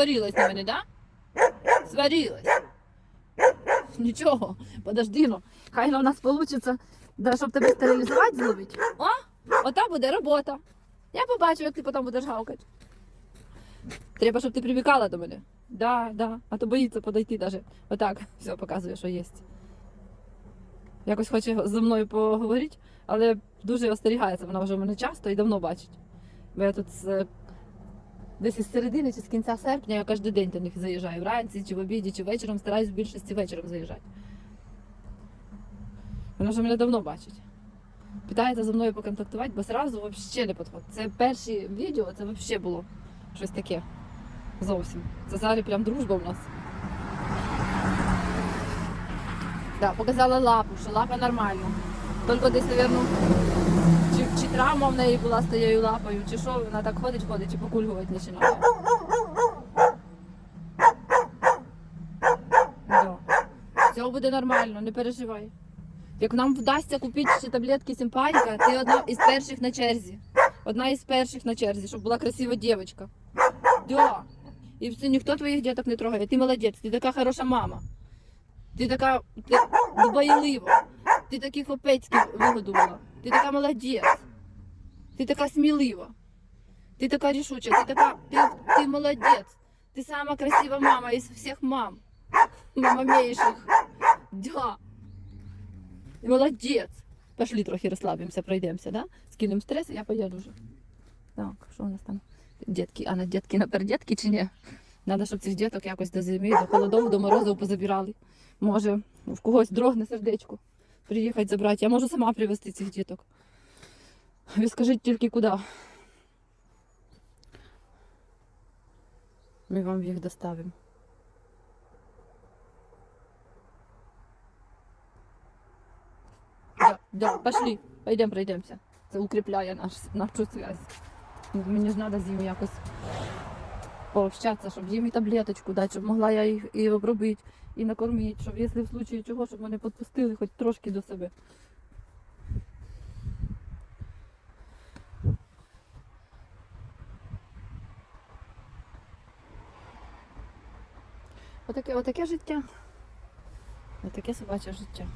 сварилась на мене, да? Сварилась. Нічого, подожди, ну. Хай у нас вийде, да, щоб тебе стерилізувати зловити. О, ота буде робота. Я побачу, як ти потім будеш гавкати. Треба, щоб ти прибігала до мене. Да, да. А то боїться подойти даже. Отак, все показує, що є. Якось хоче зі мною поговорити, але дуже остерігається. Вона вже мене часто і давно бачить. Бо я тут з, десь із середини чи з кінця серпня я кожен день до них заїжджаю. Вранці, чи в обіді, чи вечором стараюсь в більшості вечором заїжджати. Вона вже мене давно бачить. Питається зі мною поконтактувати, бо зразу взагалі не підходить. Це перші відео, це взагалі було щось таке. Зовсім. Це зараз прям дружба у нас. Да, показала лапу, що лапа нормальна. Тільки десь, мабуть, чи, травма в неї була з тією лапою, чи що, вона так ходить, ходить і покульгувати починає. Все буде нормально, не переживай. Як нам вдасться купити ще таблетки симпатіка, ти одна із перших на черзі. Одна із перших на черзі, щоб була красива дівчинка. Да. І все, ніхто твоїх діток не трогає. Ти молодець, ти така хороша мама. Ти така ти дбайлива. Ти таких хлопецьких вигодувала. Ти така молодець. Ти така смілива. Ти така рішуча, ти така. Ти, ти молодець. Ти сама красива мама із всіх мам. Мамамейших. Да. Молодець. Пошли трохи розслабимося, пройдемося, да? Скинемо стрес, і я поїду вже. Так, що у нас там? Дітки, а на дітки наперед дітки чи ні? Надо, щоб цих діток якось до зими, до холодов, до морозів позабирали. Може, в когось дрогне сердечко. Приїхати забрати. Я можу сама привезти цих діток. Ви скажіть тільки куди. Ми вам їх доставимо. Да, да, пошли, пойдемо пройдемося. Це укріпляє наш, нашу связь. Мені ж треба з ними якось пообщатися, щоб їм і таблеточку дати, щоб могла я їх і обробити, і накормити, щоб якщо в случаї чого, щоб мене підпустили хоч трошки до себе. Отаке, отаке життя. Отаке собаче життя.